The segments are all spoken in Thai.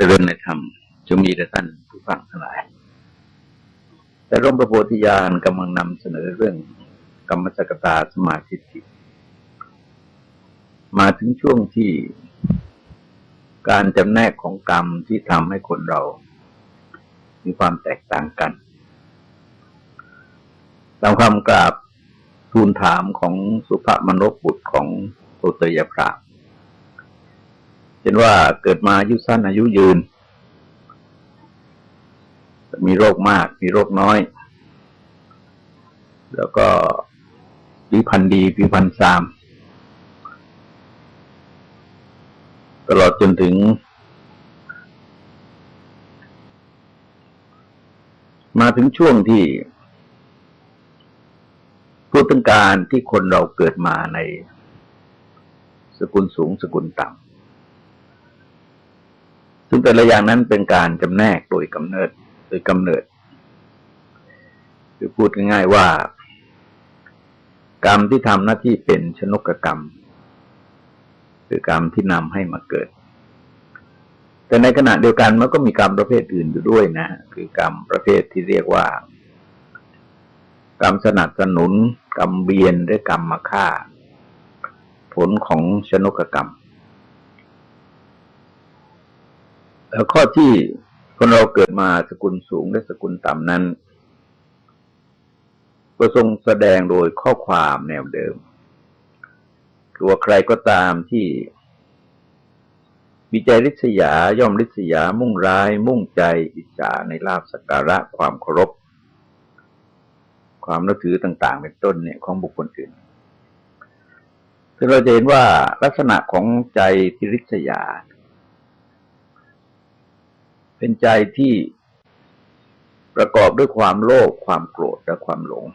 เจริญในธรรมจะมีแต่ท่านผู้ฟังทั้งหลาย แต่ร่มพระโพธิญาณกำลังนำเสนอเรื่องกรรมสกตาสมาธิิมาถึงช่วงที่การจำแนกของกรรมที่ทำให้คนเรา มีความแตกต่างกัน ตามคำกราบทูลถามของสุภมนกบุตรของโตเตยพราเห็นว่าเกิดมาอายุสั้นอายุยืน มีโรคมาก มีโรคน้อย แล้วก็ผิวพันธ์ดีผิวพันธ์ซาม ตลอดจนถึง มาถึงช่วงที่พูดถึงการที่คนเราเกิดมาในสกุลสูงสกุลต่ำ ซึ่งแต่ละอย่างนั้นเป็นการจำแนกโดยกำเนิดโดยกำเนิดคือพูดง่ายๆว่า กรรมที่ทำหน้าที่เป็นชนกกรรม คือกรรมที่นำให้มาเกิด แต่ในขณะเดียวกันมันก็มีกรรมประเภทอื่นอยู่ด้วยนะ คือกรรมประเภทที่เรียกว่า กรรมสนับสนุน กรรมเบียนหรือกรรมมาฆ่า ผลของชนกกรรม แล้ว ข้อที่คนเราเกิดมาสกุลสูงและสกุลต่ำนั้นก็ทรงแสดงโดยข้อความแนวเดิม คือว่าใครก็ตามที่มีใจริษยาย่อมริษยามุ่งร้าย มุ่งใจอิจฉาในลาบสักการะความเคารพ ความนับถือต่าง ๆ เป็นต้นเนี่ยของบุคคลอื่นคือเราจะเห็นว่าลักษณะของใจที่ริษยา เป็นใจที่ประกอบด้วยความโลภความโกรธและความหลง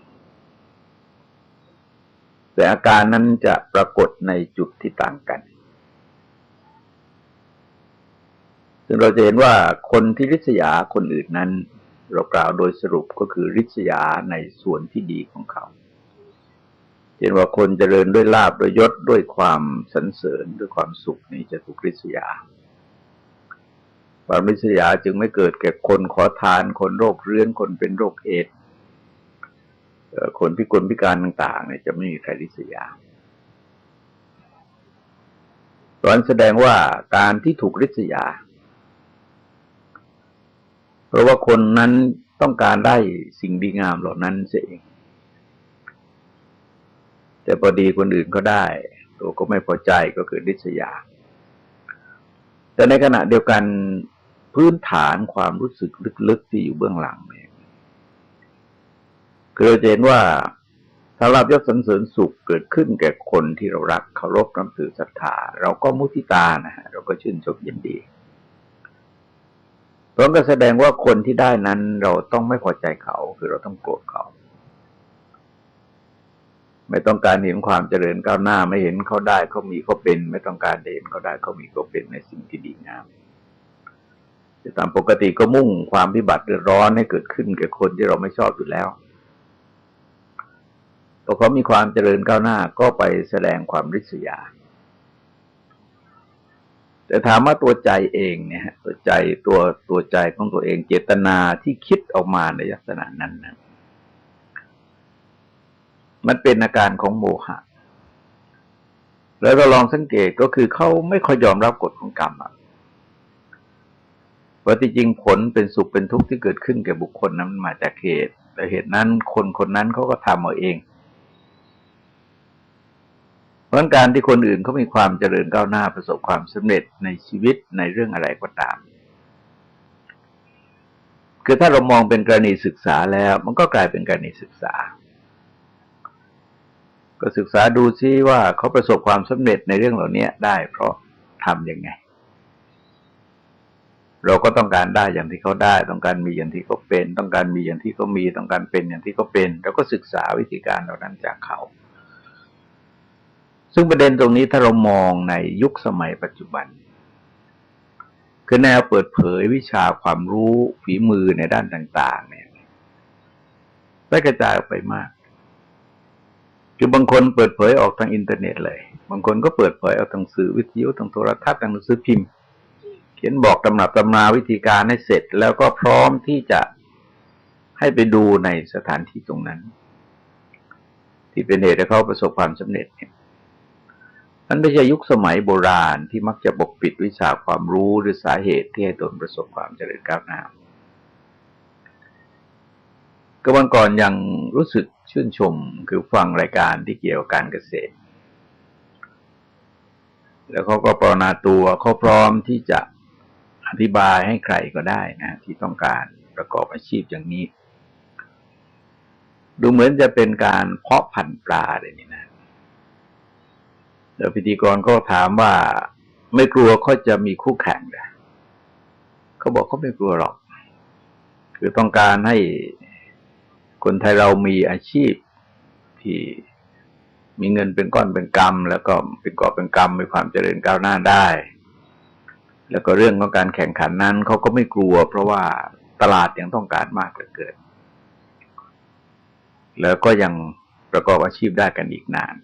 แต่อาการนั้นจะปรากฏในจุดที่ต่างกัน ซึ่งเราจะเห็นว่าคนที่ริษยาคนอื่นนั้น เรากล่าวโดยสรุปก็คือริษยาในส่วนที่ดีของเขาเห็นว่าคนเจริญด้วยลาบด้วยยศด้วยความสรรเสริญด้วยความสุขนี่จะถูกริษยา ความริษยาจึงไม่เกิดแก่คนขอทาน คนโรคเรื้อน คนเป็นโรคเอดคนพิกลพิการต่าง ๆ เนี่ยจะไม่มีใครริษยาตอนแสดงว่าการที่ถูกริษยา เพราะว่าคนนั้นต้องการได้สิ่งดีงามเหล่านั้นเอง แต่พอดีคนอื่นก็ได้ตัวก็ไม่พอใจก็เกิดริษยา แต่ในขณะเดียวกัน พื้นฐานความรู้สึกลึกๆที่อยู่เบื้องหลังเนี่ยคือเราเห็นว่าถ้ารับยศสันเสริญสุขเกิดขึ้นแก่คนที่เรารักเคารพนับถือศรัทธาเราก็มุทิตานะฮะเราก็ชื่นชมยินดีเพราะก็แสดงว่าคนที่ได้นั้นเราต้องไม่พอใจเขาคือเราต้องโกรธเขา ไม่ต้องการเห็นความเจริญก้าวหน้า ไม่เห็นเขาได้เขามีเขาเป็น ไม่ต้องการเห็นเขาได้เขามีเขาเป็นในสิ่งที่ดีงาม ต่ตามปกติก็มุ่งความพิบัติเดือดร้อนให้เกิดขึ้นแก่คนที่เราไม่ชอบอยู่แล้วพอเขามีความเจริญก้าวหน้าก็ไปแสดงความริษยา แต่ถามว่าตัวใจเองเนี่ยตัวใจตัวตัวใจของตัวเองเจตนาที่คิดออกมาในลักษณะนั้นนะมันเป็นอาการของโมหะ แล้วเราลองสังเกตก็คือเขาไม่ค่อยยอมรับกฎของกรรมอะ ว่าที่จริงผลเป็นสุขเป็นทุกข์ที่เกิดขึ้นแก่บุคคลนั้นมาจากเหตุ แต่เหตุนั้นคนคนนั้นเขาก็ทำเอาเองเพราะการที่คนอื่นเขามีความเจริญก้าวหน้าประสบความสำเร็จในชีวิตในเรื่องอะไรก็ตาม คือถ้าเรามองเป็นกรณีศึกษาแล้ว มันก็กลายเป็นกรณีศึกษา ก็ศึกษาดูซิว่าเขาประสบความสำเร็จในเรื่องเหล่านี้ได้เพราะทำยังไง เราก็ต้องการได้อย่างที่เขาได้ ต้องการมีอย่างที่เขาเป็น ต้องการมีอย่างที่เขามี ต้องการเป็นอย่างที่เขาเป็นเราก็ศึกษาวิธีการเหล่านั้นจากเขา ซึ่งประเด็นตรงนี้ถ้าเรามองในยุคสมัยปัจจุบัน คือแนวเปิดเผยวิชาความรู้ฝีมือในด้านต่าง ๆ เนี่ยได้กระจายออกไปมาก คือบางคนเปิดเผยออกทางอินเทอร์เน็ตเลย บางคนก็เปิดเผยออกทางสื่อวิทยุทางโทรทัศน์ทางหนังสือพิมพ์ ขียนบอกตำหนับตำราวิธีการให้เสร็จ แล้วก็พร้อมที่จะให้ไปดูในสถานที่ตรงนั้น ที่เป็นเหตุให้เขาประสบความสำเร็จเนี่ยมันไม่ใช่ยุคสมัยโบราณที่มักจะปกปิดวิชาความรู้หรือสาเหตุที่ให้ตนประสบความเจริญก้าวหน้าก็วันก่อนยังรู้สึกชื่นชมคือฟังรายการที่เกี่ยวกับการเกษตร แล้วเขาก็ปรนนาตัวเขาพร้อมที่จะ ธิบายให้ใครก็ได้นะ ที่ต้องการประกอบอาชีพอย่างนี้ ดูเหมือนจะเป็นการเพาะพันธุ์ปลาเลยนี่นะแล้วพิธีกรก็ถามว่าไม่กลัวเขาจะมีคู่แข่งเลยเขาบอกเขาไม่กลัวหรอก คือต้องการให้คนไทยเรามีอาชีพที่มีเงินเป็นก้อนเป็นกำแล้วก็เป็นกอบเป็นกำมีความเจริญก้าวหน้าได้ แล้วก็เรื่องของการแข่งขันนั้นเขาก็ไม่กลัว เพราะว่าตลาดยังต้องการมากเหลือเกิน แล้วก็ยังประกอบอาชีพได้กันอีกนาน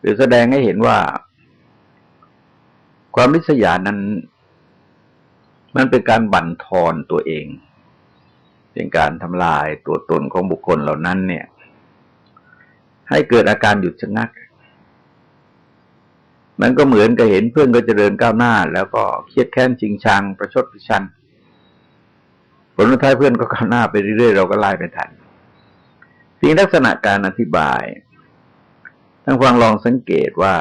หรือแสดงให้เห็นว่า ความริษยานั้น มันเป็นการบั่นทอนตัวเอง เป็นการทำลายตัวตนของบุคคลเหล่านั้นเนี่ย ให้เกิดอาการหยุดชะงัก มันก็เหมือนกับเห็นเพื่อนก็เจริญก้าวหน้า แล้วก็เครียดแค้นจริงชังประชดประชันผลท้ายเพื่อนก็ก้าวหน้าไปเรื่อยๆเราก็ไล่ไปทันสิ่งลักษณะการอธิบายท่านฟังลองสังเกตว่า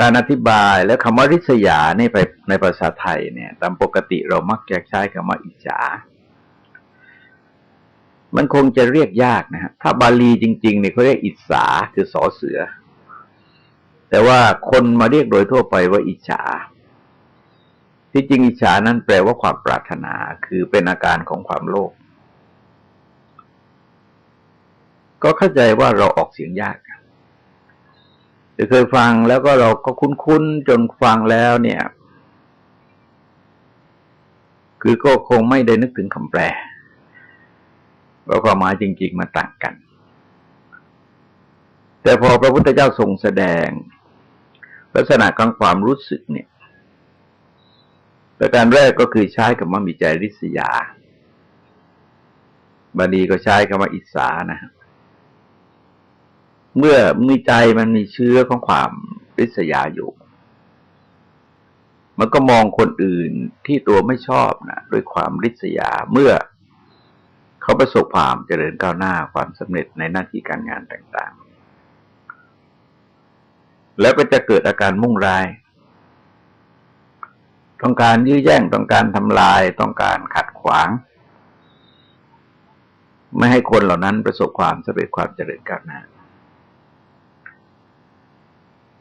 การอธิบายและคำว่าริษยาในไปในภาษาไทยเนี่ย ตามปกติเรามักจะใช้คำว่าอิจฉามันคงจะเรียกยากนะฮะถ้าบาลีจริงๆเนี่ยเขาเรียกอิสาคือสอเสือ แต่ว่าคนมาเรียกโดยทั่วไปว่าอิจฉา ที่จริงอิจฉานั้นแปลว่าความปรารถนาคือเป็นอาการของความโลภก็เข้าใจว่าเราออกเสียงยากเคยฟังแล้วก็เราก็คุ้นๆจนฟังแล้วเนี่ย คือก็คงไม่ได้นึกถึงคำแปลว่าความหมายจริง ๆมาต่างกัน แต่พอพระพุทธเจ้าทรงแสดง ลักษณะของความรู้สึกเนี่ย ประการแรกก็คือใช้คำว่ามีใจริษยา บาลีก็ใช้คำว่าอิสานะ เมื่อมีใจมันมีเชื้อของความริษยาอยู่ มันก็มองคนอื่นที่ตัวไม่ชอบนะด้วยความริษยาเมื่อเขาประสบความเจริญก้าวหน้าความสำเร็จในหน้าที่การงานต่างๆ แล้วก็จะเกิดอาการมุ่งร้าย ต้องการยื้อแย่งต้องการทำลาย ต้องการขัดขวาง ไม่ให้คนเหล่านั้นประสบความสำเร็จความเจริญก้าวหน้า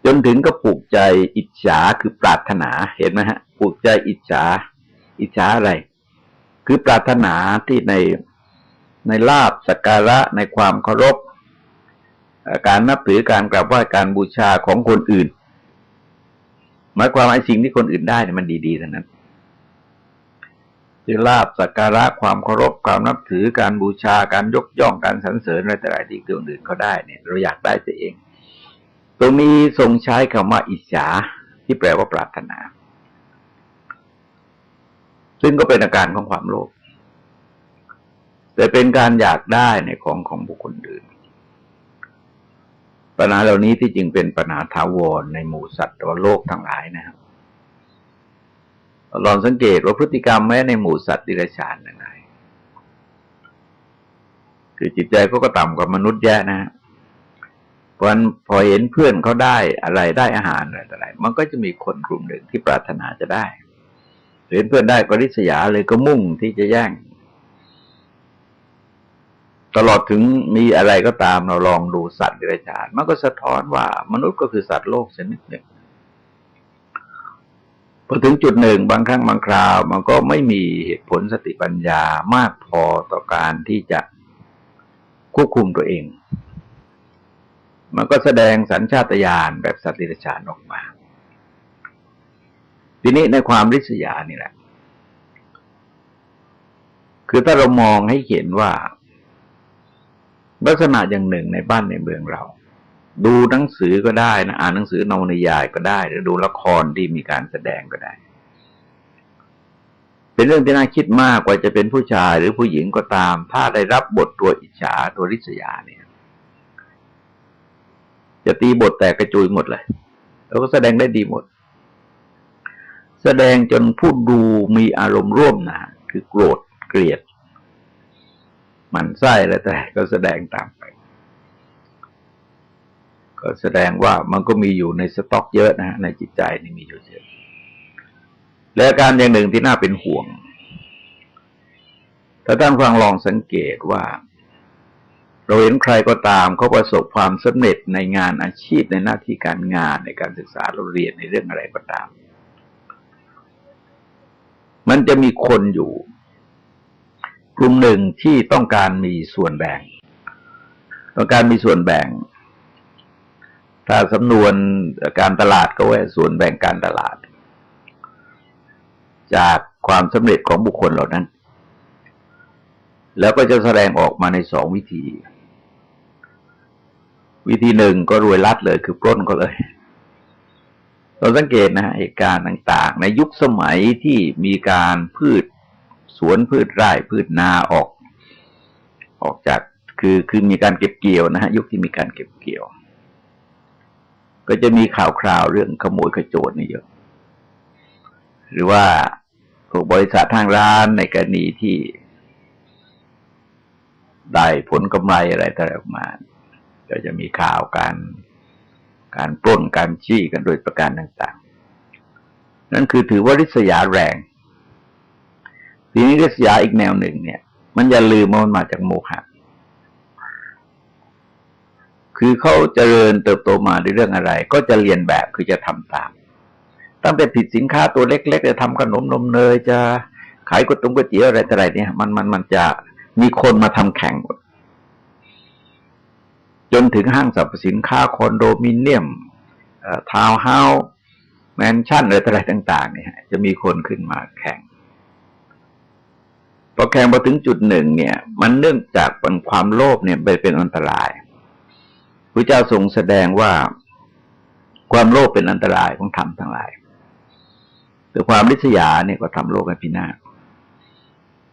จนถึงก็ปลูกใจอิจฉาคือปรารถนาเห็นไหมฮะปลูกใจอิจฉา อิจฉาอะไร คือปรารถนาที่ในในลาบสักการะในความเคารพ การนับถือการกราบไหว้การบูชาของคนอื่น หมายความว่าสิ่งที่คนอื่นได้เนี่ยมันดีๆทั้งนั้นคือลาบสักการะความเคารพความนับถือการบูชาการยกย่องการสรรเสริญอะไรต่ละที่คนอื่นเขาได้เนี่ยเราอยากได้ตัวเอง ตรงนี้ทรงใช้คำว่าอิจฉาที่แปลว่าปรารถนา ซึ่งก็เป็นอาการของความโลภแต่เป็นการอยากได้ในของของบุคคลอื่น ปัญหาเหล่านี้ที่จริงเป็นปัญหาทาวรในหมู่สัตว์ตัวโลกทั้งหลายนะครับลองสังเกตว่าพฤติกรรมแม้ในหมู่สัตว์ดิรัจฉานยังไงคือจิตใจก็ก็ต่ำกว่ามนุษย์แย่นะเพราะพอเห็นเพื่อนเขาได้อะไรได้อาหารอะไรต่ออะไร มันก็จะมีคนกลุ่มหนึ่งที่ปรารถนาจะได้เห็นเพื่อนได้ก็ริษยาเลยก็มุ่งที่จะแย่ง ตลอดถึงมีอะไรก็ตามเราลองดูสัตว์ดิรัจฉานมันก็สะท้อนว่ามนุษย์ก็คือสัตว์โลกชนิดหนึ่งพอถึงจุดหนึ่งบางครั้งบางคราว มันก็ไม่มีเหตุผลสติปัญญามากพอต่อการที่จะควบคุมตัวเอง มันก็แสดงสัญชาตญาณแบบสัตว์ดิรัจฉานออกมา ทีนี้ในความริษยานี่แหละ คือถ้าเรามองให้เห็นว่า ลักษณะอย่างหนึ่งในบ้านในเมืองเรา ดูหนังสือก็ได้นะอ่านหนังสือนวนิยายก็ได้ หรือดูละครที่มีการแสดงก็ได้ เป็นเรื่องที่น่าคิดมากกว่าจะเป็นผู้ชายหรือผู้หญิงก็ตาม ถ้าได้รับบทตัวอิจฉาตัวริษยาเนี่ย จะตีบทแตกกระจุยหมดเลย แล้วก็แสดงได้ดีหมด แสดงจนผู้ดูมีอารมณ์ร่วมนะคือโกรธเกลียด มันไส้อะไรแต่ก็แสดงตามไป ก็แสดงว่ามันก็มีอยู่ในสต็อกเยอะนะในจิตใจนี่มีอยู่เยอะและการอย่างหนึ่งที่น่าเป็นห่วง ถ้าท่านฟังลองสังเกตว่า เราเห็นใครก็ตามเขาประสบความสำเร็จในงานอาชีพในหน้าที่การงานในการศึกษาเราเรียนในเรื่องอะไรก็ตาม มันจะมีคนอยู่ กลุ่มหนึ่งที่ต้องการมีส่วนแบ่ง ต้องการมีส่วนแบ่ง ถ้าสำนวนการตลาดก็ว่าส่วนแบ่งการตลาด จากความสำเร็จของบุคคลเหล่านั้น แล้วก็จะแสดงออกมาในสองวิธี วิธีหนึ่งก็รวยลัดเลยคือปล้นก็เลยเราสังเกตนะฮะเหตุการณ์ต่าง ๆ ในยุคสมัยที่มีการพืช สวนพืชไร่พืชนาออก ออกจากคือคือมีการเก็บเกี่ยวนะฮะยุคที่มีการเก็บเกี่ยว ก็จะมีข่าวคราวเรื่องขโมยขโจรนี่เยอะหรือว่าพวกบริษัททางร้านในกรณีที่ได้ผลกำไรอะไรต่างออกมาก็จะมีข่าวการการปล้นการชี้กันโดยประการต่าง ๆ นั่นคือถือว่าริษยาแรง ทีนี้ริษยาอีกแนวหนึ่งเนี่ย มันอย่าลืมมันมาจากโมหะคือเขาเจริญเติบโตมาในเรื่องอะไร ก็จะเรียนแบบคือจะทำตาม ตั้งแต่ผิดสินค้าตัวเล็กๆจะทำขนมนมเนยจะขายก๋วยเตี๋ยวอะไรต่ออะไรเนี่ย มันมันมันจะมีคนมาทำแข่งหมดจนถึงห้างสรรพสินค้าคอนโดมิเนียมทาวน์เฮาส์แมนชั่นอะไรต่ออะไรต่าง ๆ เนี่ยจะมีคนขึ้นมาแข่ง พอแข่งมาถึงจุดหนึ่งเนี่ย มันเนื่องจากเป็นความโลภเนี่ยไปเป็นอันตรายพระเจ้าทรงแสดงว่าความโลภเป็นอันตรายของธรรมทั้งหลายแต่ความริษยาเนี่ยก็ทำโลกให้พินาศ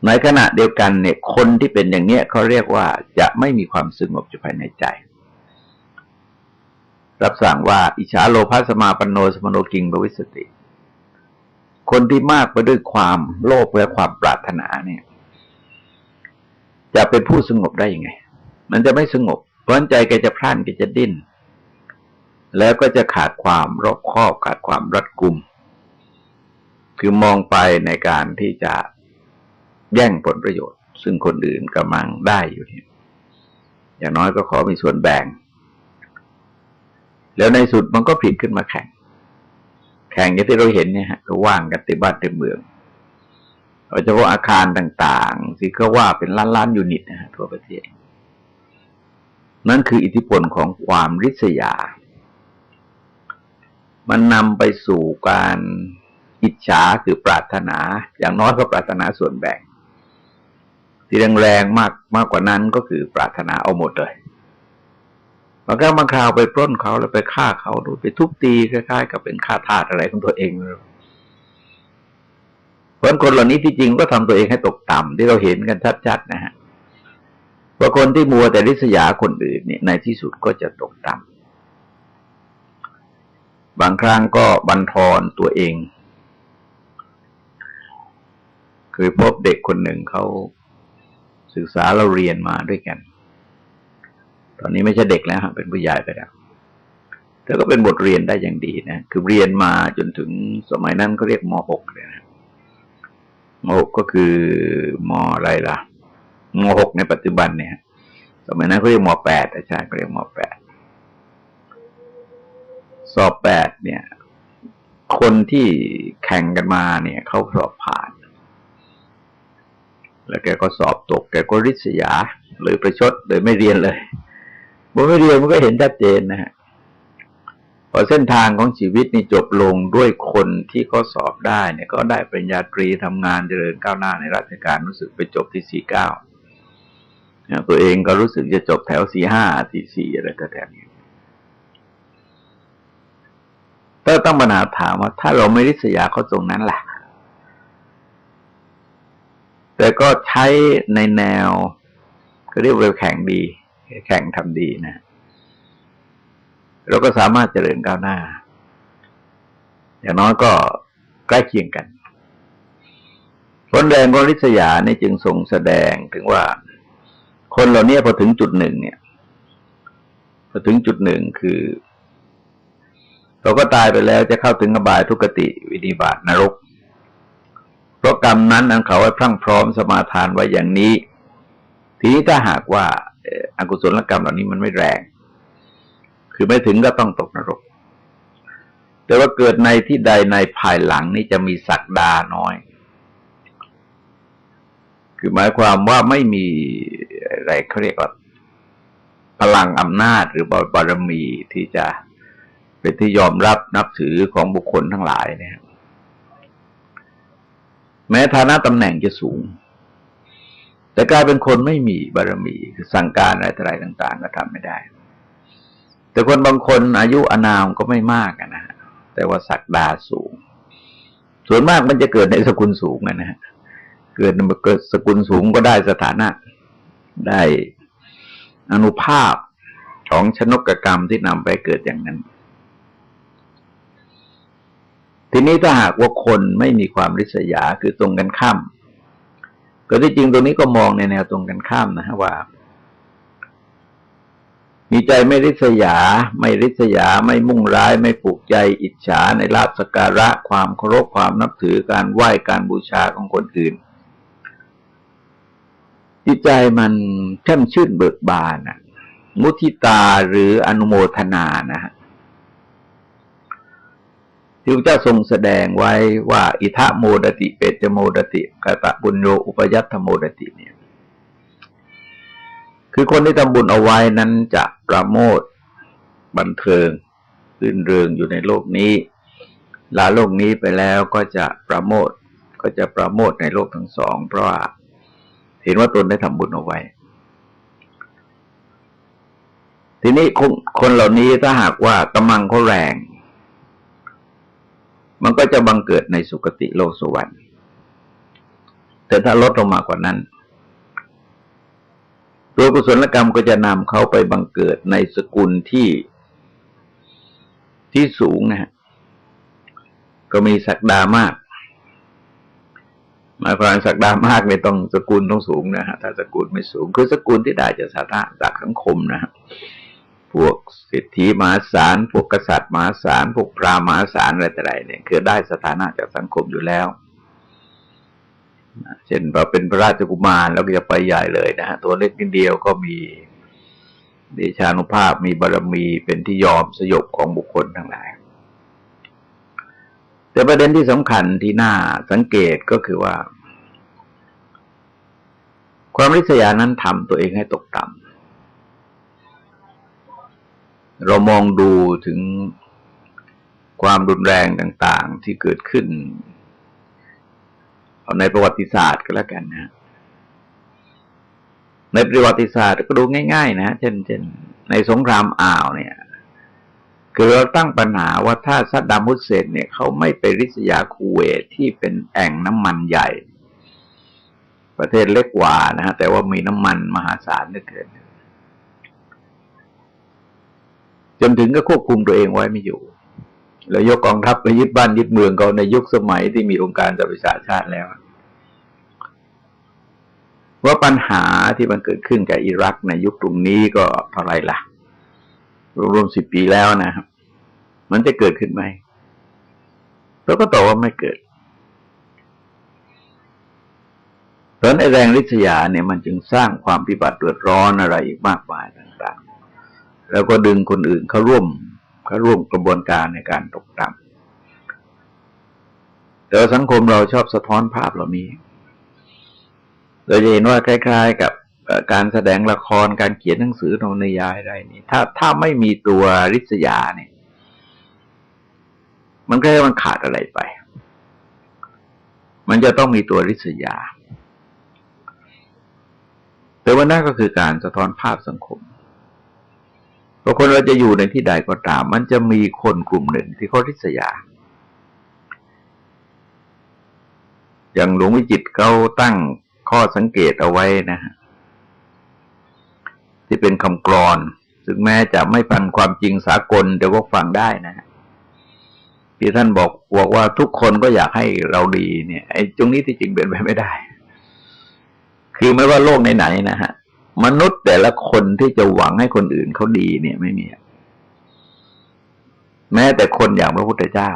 ในขณะเดียวกันเนี่ย คนที่เป็นอย่างเนี้ยเขาเรียกว่าจะไม่มีความสงบอยู่ภายในใจ รับสั่งว่าอิจฉาโลภสมาปโนสมโนกิงบวิสติ คนที่มากไปด้วยความโลภและความปรารถนาเนี่ย จะเป็นผู้สงบได้ยังไง มันจะไม่สงบ เพราะใจแกจะพล่านแกจะดิ้น แล้วก็จะขาดความรอบคอบขาดความรัดกุม คือมองไปในการที่จะแย่งผลประโยชน์ ซึ่งคนอื่นกำลังได้อยู่เนี่ยอย่างน้อยก็ขอมีส่วนแบ่ง แล้วในสุดมันก็ผิดขึ้นมาแข่ง แข่งอย่างที่เราเห็นเนี่ยฮะก็ว่างกันติบ้านเต็มเมือง โดยเฉพาะอาคารต่างๆที่เขาว่าเป็นล้านล้านยูนิตนะฮะทั่วประเทศ นั่นคืออิทธิพลของความริษยา มันนำไปสู่การอิจฉาคือปรารถนา อย่างน้อยก็ปรารถนาส่วนแบ่ง ที่แรงๆมากมากกว่านั้นก็คือปรารถนาเอาหมดเลยบางครั้งบางคราวไปปล้นเขาแล้วไปฆ่าเขาโดยไปทุบตีคล้ายๆกับเป็นฆ่าทาสอะไรของตัวเองเลย เพราะคนเหล่านี้ที่จริงก็ทำตัวเองให้ตกต่ำที่เราเห็นกันชัดๆนะฮะว่าคนที่มัวแต่ริษยาคนอื่นเนี่ยในที่สุดก็จะตกต่ำบางครั้งก็บันทอนตัวเองเคยพบเด็กคนหนึ่งเขาศึกษาเราเรียนมาด้วยกัน ตอนนี้ไม่ใช่เด็กแล้วเป็นผู้ใหญ่ไปแล้วแต่ก็เป็นบทเรียนได้อย่างดีนะ คือเรียนมาจนถึงสมัยนั้นเขาเรียกม .6 เลยนะ ม .6 ก็คือมอะไรล่ะม .6 ในปัจจุบันเนี่ยสมัยนั้นเขาเรียกม .8 อาจารย์เขาเรียกม .8 สอบแปดเนี่ย คนที่แข่งกันมาเนี่ย เขาสอบผ่าน แล้วแกก็สอบตก แกก็ริษยา หรือประชดโดยไม่เรียนเลยบ่ไม่เรียนมันก็เห็นชัดเจนนะฮะ พอเส้นทางของชีวิตนี่จบลงด้วยคนที่เขาสอบได้เนี่ยก็ได้ปริญญาตรีทำงานเจริญก้าวหน้าในราชการรู้สึกไปจบที่สี่เก้าตัวเองก็รู้สึกจะจบแถวสี่ห้าสี่สี่อะไรแถวนี้ก็ต้องปัญหาถามว่า ถ้าเราไม่ริษยาเขาตรงนั้นแหละแต่ก็ใช้ในแนวก็เรียกว่าแข่งดี แข่งทำดีนะ เราก็สามารถเจริญก้าวหน้า อย่างน้อยก็ใกล้เคียงกันผลแรงของริษยาเนี่ยจึงทรงแสดงถึงว่า คนเหล่านี้พอถึงจุดหนึ่งเนี่ยพอถึงจุดหนึ่งคือ เราก็ตายไปแล้วจะเข้าถึงอบายทุกติวินิบาตนรก เพราะกรรมนั้นอันเขาไว้พรั่งพร้อมสมาทานไว้อย่างนี้ ทีนี้ถ้าหากว่าอากุศลกรรมเหล่านี้มันไม่แรง คือไม่ถึงก็ต้องตกนรก แต่ว่าเกิดในที่ใดในภายหลังนี่จะมีศักดาน้อย คือหมายความว่าไม่มีอะไรเขาเรียกว่าพลังอำนาจหรือบารมีที่จะเป็นที่ยอมรับนับถือของบุคคลทั้งหลายเนี่ยแม้ฐานะตำแหน่งจะสูง แต่กลายเป็นคนไม่มีบารมีคือสั่งการอะไรอะไรต่างๆ ก็ทำไม่ได้ แต่คนบางคนอายุอนามก็ไม่มากนะแต่ว่าศักดาสูง ส่วนมากมันจะเกิดในสกุลสูงนะฮะเกิดเกิดสกุลสูงก็ได้สถานะ ได้อนุภาพของชนกกรรมที่นำไปเกิดอย่างนั้น ทีนี้ถ้าหากว่าคนไม่มีความริษยาคือตรงกันข้ามก็ที่จริงตรงนี้ก็มองในแนวตรงกันข้ามนะฮะว่า มีใจไม่ริษยา ไม่ริษยา ไม่มุ่งร้าย ไม่ปลูกใจอิจฉาในลาภสการะ ความเคารพความนับถือการไหว้การบูชาของคนอื่น จิตใจมันแช่มชื่นเบิกบานนะมุทิตาหรืออนุโมทนานะฮะที่พระเจ้าทรงแสดงไว้ว่า อิทะโมดติ เปจโมดติกตะบุญโยอุปยัตถโมดติเนี่ย คือคนที่ทำบุญเอาไว้นั้นจะประโมทบันเทิงรื่นเริงอยู่ในโลกนี้ ลาโลกนี้ไปแล้วก็จะประโมทก็จะประโมทในโลกทั้งสอง เพราะว่าเห็นว่าตนได้ทำบุญเอาไว้ ทีนี้คนคนเหล่านี้ถ้าหากว่ากำลังเขาแรง มันก็จะบังเกิดในสุคติโลกสวรรค์แต่ถ้าลดลงมากว่านั้น ตัวกุศลกรรมก็จะนำเขาไปบังเกิดในสกุลที่ที่สูงนะฮะก็มีศักดามากหมายความสักดามากไม่ต้องสกุลต้องสูงนะฮะถ้าสกุลไม่สูง คือสกุลที่ได้จากสาธารจากสังคมนะฮะพวกเศรษฐีมหาศาลพวกกษัตริย์มหาศาลพวกพราหมณ์มหาศาลอะไรต่ออะไรเนี่ย คือได้สถานะจากสังคมอยู่แล้ว เช่นเราเป็นพระราชกุมารแล้วก็จะไปใหญ่เลยนะฮะตัวเล็กนิดเดียวก็มีเดชานุภาพมีบารมีเป็นที่ยอมสยบของบุคคลทั้งหลาย แต่ประเด็นที่สำคัญที่น่าสังเกตก็คือว่า ความริษยานั้นทำตัวเองให้ตกต่ำเรามองดูถึงความรุนแรงต่าง ๆ ที่เกิดขึ้น เอาในประวัติศาสตร์ก็แล้วกันนะในประวัติศาสตร์ก็ดูง่าย ๆ นะเช่นเช่นในสงครามอ่าวเนี่ย คือเราตั้งปัญหาว่าถ้าซัดดามุสเซนเนี่ยเขาไม่ไปริษยาคูเวตที่เป็นแอ่งน้ำมันใหญ่ ประเทศเล็กกว่านะฮะแต่ว่ามีน้ำมันมหาศาลเหลือเกินจนถึงก็ควบคุมตัวเองไว้ไม่อยู่ แล้วยกกองทัพไปยึดบ้านยึดเมืองเขาในยุคสมัยที่มีองค์การสหประชาชาติแล้ว ว่าปัญหาที่มันเกิดขึ้นกับอิรักในยุคตรงนี้ก็เท่าไรล่ะ รวมสิบปีแล้วนะครับ มันจะเกิดขึ้นไหมเราก็ตอบว่าไม่เกิดเพราะในแรงริษยาเนี่ยมันจึงสร้างความพิบัติเดือดร้อนอะไรอีกมากมายต่างๆ แล้วก็ดึงคนอื่นเข้าร่วมเข้าร่วมกระบวนการในการตกต่ำแต่สังคมเราชอบสะท้อนภาพเหล่านี้ เราจะเห็นว่าคล้าย ๆ กับการแสดงละครการเขียนหนังสือนวนิยายอะไรนี่ถ้าถ้าไม่มีตัวริษยาเนี่ย มันก็มันขาดอะไรไป มันจะต้องมีตัวริษยา แต่ว่านั่นก็คือการสะท้อนภาพสังคมเพราะคนเราจะอยู่ในที่ใดก็ตาม มันจะมีคนกลุ่มหนึ่งที่เขาริษยา อย่างหลวงวิจิตเขาตั้ง ข้อสังเกตเอาไว้นะฮะที่เป็นคำกรอนถึงแม้จะไม่ฟังความจริงสากล แต่ว่าฟังได้นะฮะที่ท่านบอกบอกว่าทุกคนก็อยากให้เราดีเนี่ยไอ้ตรงนี้ที่จริงเป็นไปไม่ได้ คือไม่ว่าโลกไหนๆนะฮะ มนุษย์แต่ละคนที่จะหวังให้คนอื่นเขาดีเนี่ยไม่มี แม้แต่คนอย่างพระพุทธเจ้า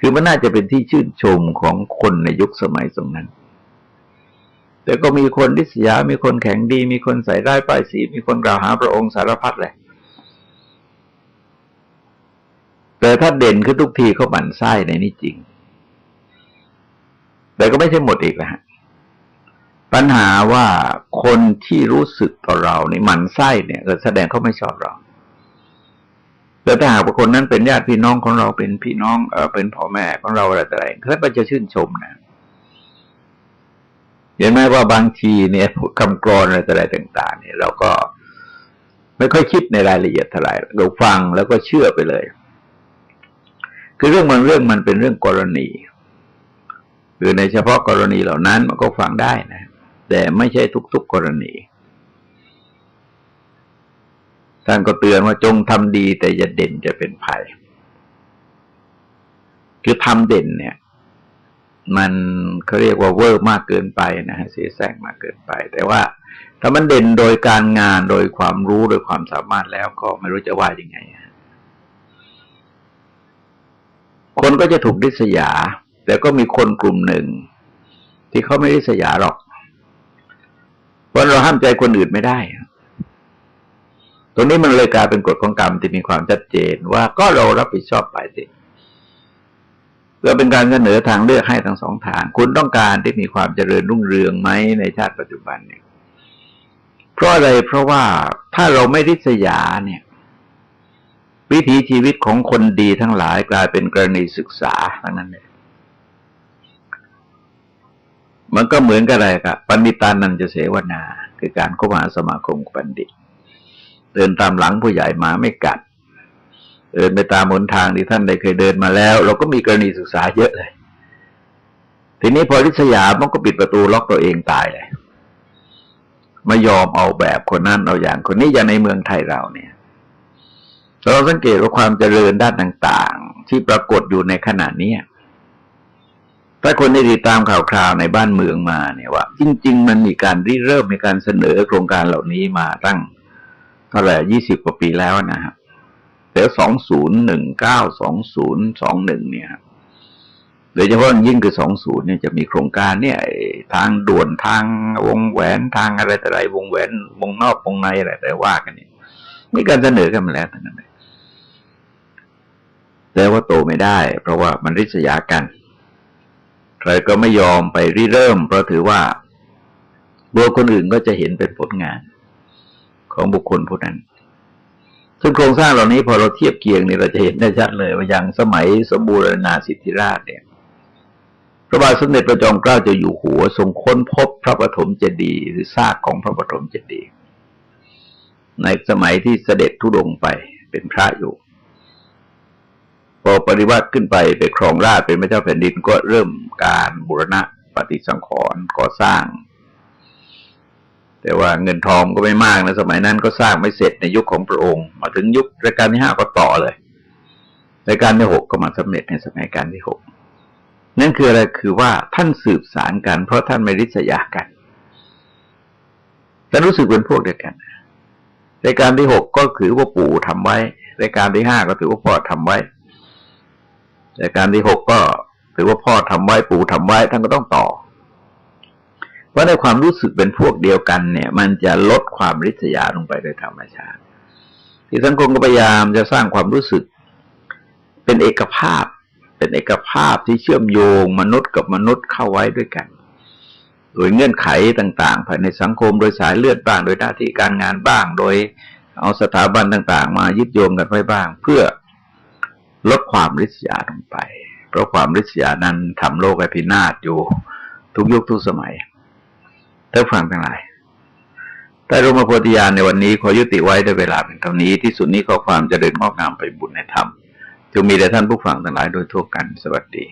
คือมันน่าจะเป็นที่ชื่นชมของคนในยุคสมัยตรงนั้น แต่ก็มีคนริษยา มีคนแข็งดี มีคนใส่ได้ป้ายสี มีคนกล่าวหาพระองค์สารพัดเลย แต่ถ้าเด่นคือทุกทีเขาบั่นไส้ในนี้จริง แต่ก็ไม่ใช่หมดอีกนะฮะ ปัญหาว่าคนที่รู้สึกต่อเราในมันไส้เนี่ยก็แสดงเขาไม่ชอบเราแต่ถ้าหากว่าคนนั้นเป็นญาติพี่น้องของเราเป็นพี่น้องเออเป็นพ่อแม่ของเราอะไรต่ออะไรเขาก็จะชื่นชมนะ เห็นไหมว่าบางทีเนี่ยคำกรอนอะไรต่อะไรต่าง ๆ เนี่ยเราก็ไม่ค่อยคิดในรายละเอียดเท่าไหร่เราฟังแล้วก็เชื่อไปเลย คือเรื่องมันเรื่องมันเป็นเรื่องกรณีคือในเฉพาะกรณีเหล่านั้นมันก็ฟังได้นะ แต่ไม่ใช่ทุก ๆกรณีท่านก็เตือนว่าจงทำดีแต่อย่าเด่นจะเป็นภัย คือทำเด่นเนี่ย มันเขาเรียกว่าเวอร์มากเกินไปนะฮะเสียแซงมากเกินไป แต่ว่าถ้ามันเด่นโดยการงานโดยความรู้โดยความสามารถแล้วก็ไม่รู้จะว่ายังไงคนก็จะถูกดิษยา แต่ก็มีคนกลุ่มหนึ่ง ที่เขาไม่ริษยาหรอก เพราะเราห้ามใจคนอื่นไม่ได้ ตรงนี้มันเลยกลายเป็นกฎของกรรมที่มีความชัดเจนว่าก็เรารับผิดชอบไปสิ เพื่อเป็นการเสนอทางเลือกให้ทั้งสองทาง คุณต้องการที่มีความเจริญรุ่งเรืองไหมในชาติปัจจุบันเนี่ย เพราะอะไรเพราะว่าถ้าเราไม่ริษยาเนี่ย วิถีชีวิตของคนดีทั้งหลายกลายเป็นกรณีศึกษาทั้งนั้นเลยมันก็เหมือนกับอะไรครับปัณิตานันจะเสวนา คือการเข้ามาสมาคมบัณฑิต เดินตามหลังผู้ใหญ่มาไม่กัด เดินไปตามหนทางที่ท่านได้เคยเดินมาแล้ว เราก็มีกรณีศึกษาเยอะเลย ทีนี้พอริษยามันก็ปิดประตูล็อกตัวเองตายเลยไม่ยอมเอาแบบคนนั้นเอาอย่างคนนี้อย่างในเมืองไทยเราเนี่ย เราสังเกตว่าความเจริญด้านต่าง ๆ ที่ปรากฏอยู่ในขณะนี้ถ้าคนได้ติดตามข่าวคราวในบ้านเมืองมาเนี่ยว่า จริง ๆ มันมีการริเริ่มมีการเสนอโครงการเหล่านี้มาตั้งเท่าไหร่ยี่สิบกว่าปีแล้วนะครับ แต่สองศูนย์หนึ่งเก้าสองศูนย์สองหนึ่งเนี่ยโดยเฉพาะยิ่งคือสองศูนย์เนี่ยจะมีโครงการเนี่ยทางด่วนทางวงแหวนทางอะไรแต่ไรวงแหวน วงนอกวงในอะไรแต่ว่ากันเนี่ยมีการเสนอกันมาแล้วทั้งนั้นเลยแต่ว่าโตไม่ได้ เพราะว่ามันริษยากันใครก็ไม่ยอมไปริเริ่ม เพราะถือว่าบัวคนอื่นก็จะเห็นเป็นผลงานของบุคคลผู้นั้น ซึ่งโครงสร้างเหล่านี้พอเราเทียบเคียงเนี่ยเราจะเห็นได้ชัดเลยว่าอย่างสมัยสมบูรณาสิทธิราชเนี่ยพระบาทสมเด็จพระจอมเกล้าจะอยู่หัวทรงค้นพบพระปฐมเจดีย์หรือซากของพระปฐมเจดีย์ในสมัยที่เสด็จทุดงไปเป็นพระอยู่พอปฏิวัติขึ้นไปไปครองราชเป็นพระเจ้าแผ่นดินก็เริ่มการบูรณะปฏิสังขรณ์ก่อสร้าง แต่ว่าเงินทองก็ไม่มากนะสมัยนั้นก็สร้างไม่เสร็จในยุคของพระองค์ มาถึงยุครัชกาลที่ห้าก็ต่อเลยรัชกาลที่หกก็มาสำเร็จในสมัยการที่หกนั่นคืออะไรคือว่าท่านสืบสารกัน เพราะท่านไม่ริษยากันแต่รู้สึกเป็นพวกเดียวกันรายการที่หกก็คือว่าปู่ทำไว้รายการที่ห้าก็ถือว่าพ่อทำไว้แต่การที่หกก็ถือว่าพ่อทำไว้ปู่ทำไว้ท่านก็ต้องต่อ เพราะในความรู้สึกเป็นพวกเดียวกันเนี่ย มันจะลดความริษยาลงไปโดยธรรมชาติ ที่สังคมก็พยายามจะสร้างความรู้สึก เป็นเอกภาพ เป็นเอกภาพที่เชื่อมโยงมนุษย์กับมนุษย์เข้าไว้ด้วยกัน โดยเงื่อนไขต่าง ๆ ภายในสังคมโดยสายเลือดบ้าง โดยหน้าที่การงานบ้าง โดยเอาสถาบันต่าง ๆ มายึดโยงกันไว้บ้าง เพื่อลดความริษยาลงไป เพราะความริษยานั้นทำโลกให้พินาศอยู่ทุกยุคทุกสมัย ท่าฟังทั้งหลายแต่รมโพธิญาณในวันนี้ขอยุติไว้ด้วยเวลาเป็นเท่านี้ที่สุดนี้ขอความเจะเดินงอกงามไปบุญในธรรมจงมีแด่ท่านผู้ฟังทั้งหลายโดยทั่วกันสวัสดี